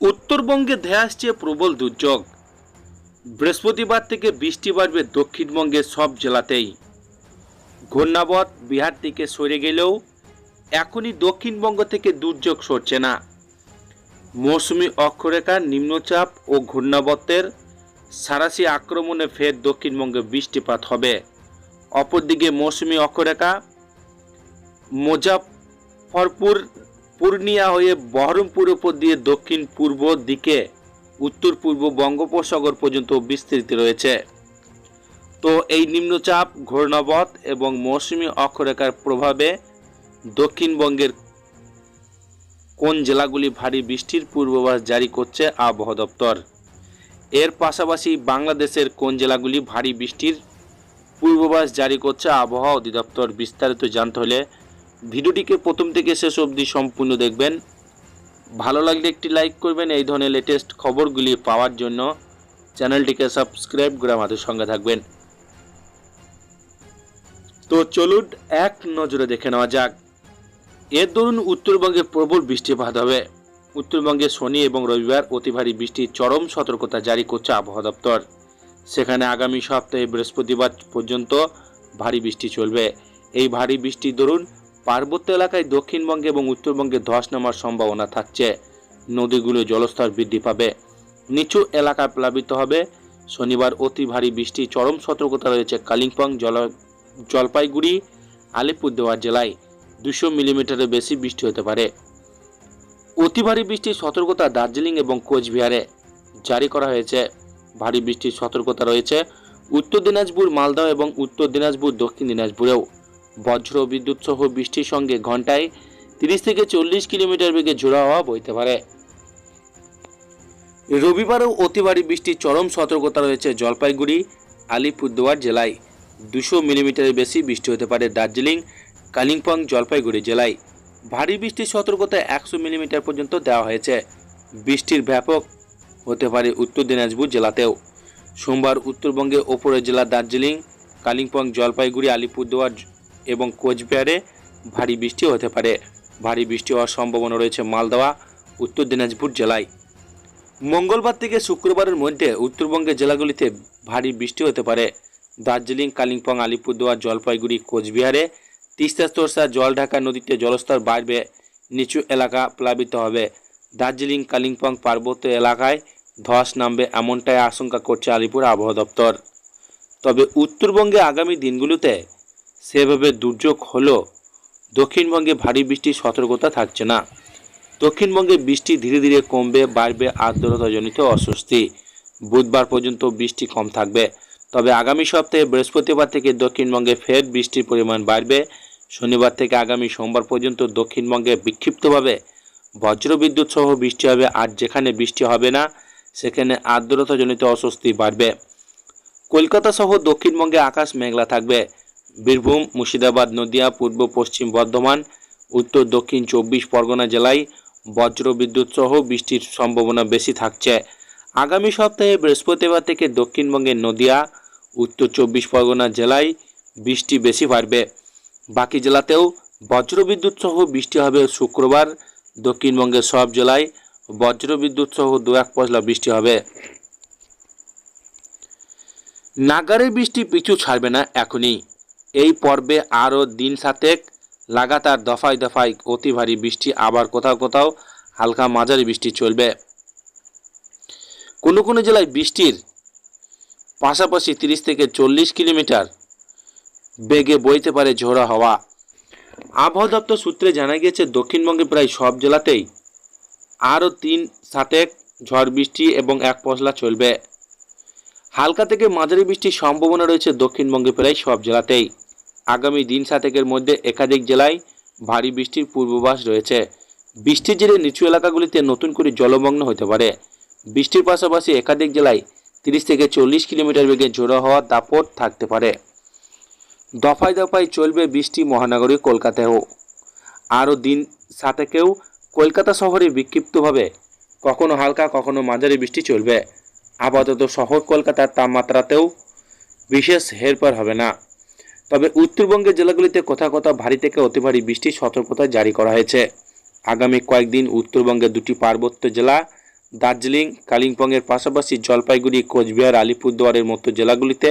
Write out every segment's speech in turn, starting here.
উত্তরবঙ্গে ধেয়ে আসছে প্রবল দুর্যোগ। বৃহস্পতিবার থেকে বৃষ্টি বাড়বে দক্ষিণবঙ্গের সব জেলাতেই। ঘূর্ণাবত বিহার থেকে সরে গেলেও এখনই দক্ষিণবঙ্গ থেকে দুর্যোগ সরছে না। মৌসুমি অক্ষরেখার নিম্নচাপ ও ঘূর্ণাবতের সারাসি আক্রমণে ফের দক্ষিণবঙ্গে বৃষ্টিপাত হবে। অপরদিকে মৌসুমি অক্ষরেখা মুজাফরপুর পূর্ণিয়া হয়ে বহরমপুর উপর দিয়ে দক্ষিণ পূর্ব দিকে উত্তর পূর্ব বঙ্গোপসাগর পর্যন্ত বিস্তৃত রয়েছে। তো এই নিম্নচাপ, ঘূর্ণাবত এবং মৌসুমি অক্ষরেখার প্রভাবে দক্ষিণবঙ্গের কোন জেলাগুলি ভারী বৃষ্টির পূর্বাভাস জারি করছে আবহাওয়া দপ্তর? এর পাশাপাশি বাংলাদেশের কোন জেলাগুলি ভারী বৃষ্টির পূর্বাভাস জারি করছে আবহাওয়া অধিদপ্তর বিস্তারিত জানতে হলে ভিডিওটিকে প্রথম থেকে শেষ অবধি সম্পূর্ণ দেখবেন। ভালো লাগলে একটি লাইক করবেন, এই ধরনের লেটেস্ট খবরগুলি পাওয়ার জন্য চ্যানেলটিকে সাবস্ক্রাইব করে আমাদের সঙ্গে থাকবেন। তো চলুন এক নজরে দেখে নেওয়া যাক। এর দরুন উত্তরবঙ্গে প্রবল বৃষ্টিপাত হবে। উত্তরবঙ্গে শনি এবং রবিবার অতি ভারী বৃষ্টির চরম সতর্কতা জারি করছে আবহাওয়া দপ্তর। সেখানে আগামী সপ্তাহে বৃহস্পতিবার পর্যন্ত ভারী বৃষ্টি চলবে। এই ভারী বৃষ্টির দরুন পার্বত্য এলাকায় দক্ষিণবঙ্গে এবং উত্তরবঙ্গে ধস নামার সম্ভাবনা থাকছে। নদীগুলো জলস্তর বৃদ্ধি পাবে। নিচু এলাকা প্লাবিত হবে। শনিবার অতি ভারী বৃষ্টি, চরম সতর্কতা রয়েছে কালিম্পং, জল জলপাইগুড়ি, আলিপুরদুয়ার জেলায়। দুশো মিলিমিটারের বেশি বৃষ্টি হতে পারে। অতি ভারী বৃষ্টির সতর্কতা দার্জিলিং এবং কোচবিহারে জারি করা হয়েছে। ভারী বৃষ্টির সতর্কতা রয়েছে উত্তর দিনাজপুর, মালদহ এবং উত্তর দিনাজপুর, দক্ষিণ দিনাজপুরেও। বজ্র বিদ্যুৎ সহ বৃষ্টির সঙ্গে ঘন্টায় তিরিশ থেকে চল্লিশ কিলোমিটার বেগে ঝোড়া হওয়া বইতে পারে। রবিবারও অতি ভারী বৃষ্টির চরম সতর্কতা রয়েছে জলপাইগুড়ি, আলিপুরদুয়ার জেলায়। দুশো মিলিমিটারের বেশি বৃষ্টি হতে পারে দার্জিলিং, কালিম্পং, জলপাইগুড়ি জেলায়। ভারী বৃষ্টির সতর্কতা একশো মিলিমিটার পর্যন্ত দেওয়া হয়েছে। বৃষ্টির ব্যাপক হতে পারে উত্তর দিনাজপুর জেলাতেও। সোমবার উত্তরবঙ্গে ওপরের জেলা দার্জিলিং, কালিম্পং, জলপাইগুড়ি, আলিপুরদুয়ার এবং কোচবিহারে ভারী বৃষ্টি হতে পারে। ভারী বৃষ্টি হওয়ার সম্ভাবনা রয়েছে মালদা উত্তর দিনাজপুর জেলায়। মঙ্গলবার থেকে শুক্রবারের মধ্যে উত্তরবঙ্গের জেলাগুলিতে ভারী বৃষ্টি হতে পারে। দার্জিলিং, কালিম্পং, আলিপুরদুয়ার, জলপাইগুড়ি, কোচবিহারে তিস্তা তোরসা জলঢাকা নদীতে জলস্তর বাড়বে, নিচু এলাকা প্লাবিত হবে। দার্জিলিং, কালিম্পং পার্বত্য এলাকায় ধস নামবে এমনটাই আশঙ্কা করছে আলিপুর আবহাওয়া দপ্তর। তবে উত্তরবঙ্গে আগামী দিনগুলোতে সেভাবে দুর্যোগ হলেও দক্ষিণবঙ্গে ভারী বৃষ্টির সতর্কতা থাকছে না। দক্ষিণবঙ্গে বৃষ্টি ধীরে ধীরে কমবে, বাড়বে আর্দ্রতাজনিত অস্বস্তি। বুধবার পর্যন্ত বৃষ্টি কম থাকবে। তবে আগামী সপ্তাহে বৃহস্পতিবার থেকে দক্ষিণবঙ্গে ফের বৃষ্টির পরিমাণ বাড়বে। শনিবার থেকে আগামী সোমবার পর্যন্ত দক্ষিণবঙ্গে বিক্ষিপ্তভাবে বজ্রবিদ্যুৎ সহ বৃষ্টি হবে, আর যেখানে বৃষ্টি হবে না, সেখানে আর্দ্রতাজনিত অস্বস্তি বাড়বে। কলকাতা সহ দক্ষিণবঙ্গে আকাশ মেঘলা থাকবে। বীরভূম, মুর্শিদাবাদ, নদিয়া, পূর্ব, পশ্চিম বর্ধমান, উত্তর, দক্ষিণ চব্বিশ পরগনা জেলায় বজ্র বিদ্যুৎ সহ বৃষ্টির সম্ভাবনা বেশি থাকছে। আগামী সপ্তাহে বৃহস্পতিবার থেকে দক্ষিণবঙ্গের নদিয়া, উত্তর চব্বিশ পরগনা জেলায় বৃষ্টি বেশি বাড়বে। বাকি জেলাতেও বজ্রবিদ্যুৎ সহ বৃষ্টি হবে শুক্রবার, দক্ষিণবঙ্গের সব জেলায় বজ্রবিদ্যুৎ সহ দু এক পশলা বৃষ্টি হবে। নাগারে বৃষ্টি পিছু ছাড়বে না এখনই। এই পর্বে আরও দিন সাতেক লাগাতার দফায় দফায় অতি ভারী বৃষ্টি, আবার কোথাও কোথাও হালকা মাঝারি বৃষ্টি চলবে। কোনো কোনো জেলায় বৃষ্টির পাশাপাশি তিরিশ থেকে চল্লিশ কিলোমিটার বেগে বইতে পারে ঝোড়া হাওয়া। আবহাওয়া দপ্তর সূত্রে জানা গিয়েছে দক্ষিণবঙ্গে প্রায় সব জেলাতেই আরও তিন সাতেক ঝড় বৃষ্টি এবং এক পশলা চলবে। হালকা থেকে মাঝারি বৃষ্টির সম্ভাবনা রয়েছে দক্ষিণবঙ্গে প্রায় সব জেলাতেই। আগামী দিন সাতেকের মধ্যে একাধিক জেলায় ভারী বৃষ্টির পূর্বাভাস রয়েছে। বৃষ্টির জেরে নিচু এলাকাগুলিতে নতুন করে জলমগ্ন হতে পারে। বৃষ্টির পাশাপাশি একাধিক জেলায় তিরিশ থেকে চল্লিশ কিলোমিটার বেগে ঝোড়ো হওয়ার দাপট থাকতে পারে। দফায় দফায় চলবে বৃষ্টি মহানগরী কলকাতায়ও। আরও দিন সাতেকেও কলকাতা শহরে বিক্ষিপ্তভাবে কখনো হালকা, কখনো মাঝারি বৃষ্টি চলবে। আপাতত শহর কলকাতার তাপমাত্রাতেও বিশেষ হেরফের হবে না। তবে উত্তরবঙ্গের জেলাগুলিতে কোথাও কোথাও ভারী থেকে অতি ভারী বৃষ্টির সতর্কতা জারি করা হয়েছে। আগামী কয়েকদিন উত্তরবঙ্গের দুটি পার্বত্য জেলা, দার্জিলিং, কালিম্পংয়ের পাশাপাশি জলপাইগুড়ি, কোচবিহার, আলিপুরদুয়ারের মতো জেলাগুলিতে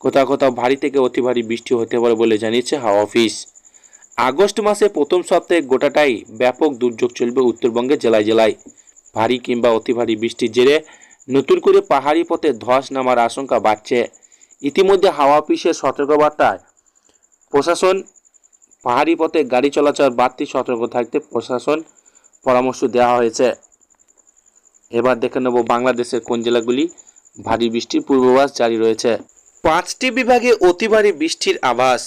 কোথাও কোথাও ভারী থেকে অতি ভারী বৃষ্টি হতে পারে বলে জানিয়েছে হাওয়া অফিস। আগস্ট মাসে প্রথম সপ্তাহে গোটাটাই ব্যাপক দুর্যোগ চলবে উত্তরবঙ্গের জেলায় জেলায়। ভারী কিংবা অতি ভারী বৃষ্টির জেরে নতুন করে পাহাড়ি পথে ধস নামার আশঙ্কা বাড়ছে। ইতিমধ্যে হাওয়া অফিসের সতর্কবার্তায়, প্রশাসন পাহাড়ি পথে গাড়ি চলাচল বাড়তি সতর্ক থাকতে প্রশাসন পরামর্শ দেওয়া হয়েছে। এবার দেখে নেব বাংলাদেশের কোন জেলাগুলি ভারী বৃষ্টির পূর্বাভাস জারি রয়েছে। পাঁচটি বিভাগে অতি ভারী বৃষ্টির আভাস।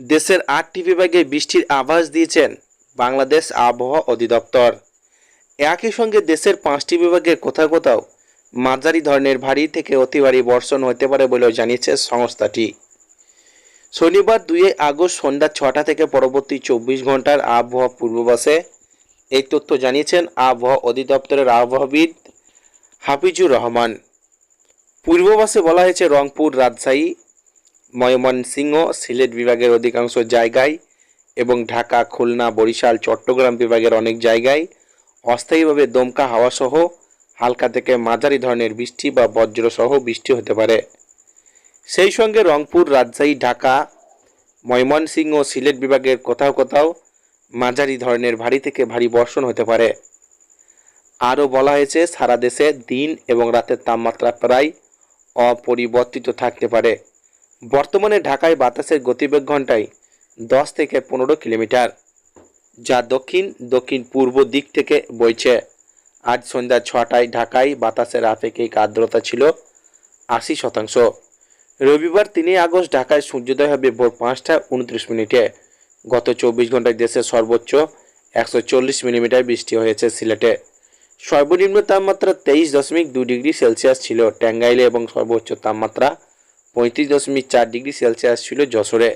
দেশের আটটি বিভাগে বৃষ্টির আভাস দিয়েছেন বাংলাদেশ আবহাওয়া অধিদপ্তর। একই সঙ্গে দেশের পাঁচটি বিভাগের কোথাও কোথাও মাঝারি ধরনের ভারী থেকে অতি ভারী বর্ষণ হতে পারে বলেও জানিয়েছে সংস্থাটি। শনিবার দুই আগস্ট সন্ধ্যা ছটা থেকে পরবর্তী চব্বিশ ঘণ্টার আবহাওয়া পূর্বাভাসে এই তথ্য জানিয়েছেন আবহাওয়া অধিদপ্তরের আবহাওয়াবিদ হাফিজুর রহমান। পূর্বাভাসে বলা হয়েছে, রংপুর, রাজশাহী, ময়মনসিংহ, সিলেট বিভাগের অধিকাংশ জায়গায় এবং ঢাকা, খুলনা, বরিশাল, চট্টগ্রাম বিভাগের অনেক জায়গায় অস্থায়ীভাবে দমকা হাওয়া সহ হালকা থেকে মাঝারি ধরনের বৃষ্টি বা বজ্রসহ বৃষ্টি হতে পারে। সেই সঙ্গে রংপুর, রাজশাহী, ঢাকা, ময়মনসিংহ ও সিলেট বিভাগের কোথাও কোথাও মাঝারি ধরনের ভারী থেকে ভারী বর্ষণ হতে পারে। আরও বলা হয়েছে, সারা দেশে দিন এবং রাতের তাপমাত্রা প্রায় অপরিবর্তিত থাকতে পারে। বর্তমানে ঢাকায় বাতাসের গতিবেগ ঘন্টায় দশ থেকে পনেরো কিলোমিটার, যা দক্ষিণ দক্ষিণ পূর্ব দিক থেকে বইছে। আজ সন্ধ্যা ছটায় ঢাকায় বাতাসের আপেক্ষিক আর্দ্রতা ছিল আশি শতাংশ। রবিবার তিনই আগস্ট ঢাকায় সূর্যোদয় হবে ভোর পাঁচটা উনত্রিশ মিনিটে। গত চব্বিশ ঘন্টায় দেশের সর্বোচ্চ একশো চল্লিশ মিলিমিটার বৃষ্টি হয়েছে সিলেটে। সর্বনিম্ন তাপমাত্রা তেইশ দশমিক দু ডিগ্রি সেলসিয়াস ছিল ট্যাঙ্গাইলে এবং সর্বোচ্চ তাপমাত্রা পঁয়ত্রিশ দশমিক চার ডিগ্রি সেলসিয়াস ছিল যশোরে।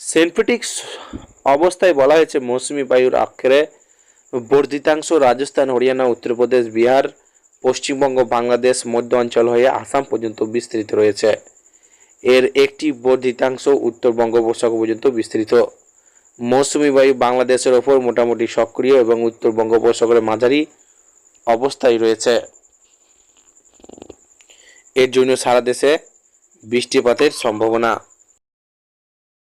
সেন্ট্রেটিক অবস্থায় বলা হয়েছে মৌসুমি বায়ুর আক্ষেরে বর্ধিতাংশ রাজস্থান, হরিয়ানা, উত্তরপ্রদেশ, বিহার, পশ্চিমবঙ্গ, বাংলাদেশ, মধ্য অঞ্চল হয়ে আসাম পর্যন্ত বিস্তৃত রয়েছে। এর একটি বর্ধিতাংশ উত্তর বঙ্গোপসাগর পর্যন্ত বিস্তৃত। মৌসুমি বায়ু বাংলাদেশের ওপর মোটামুটি সক্রিয় এবং উত্তর বঙ্গোপসাগরের মাঝারি অবস্থায় রয়েছে। এর জন্য সারা দেশে বৃষ্টিপাতের সম্ভাবনা।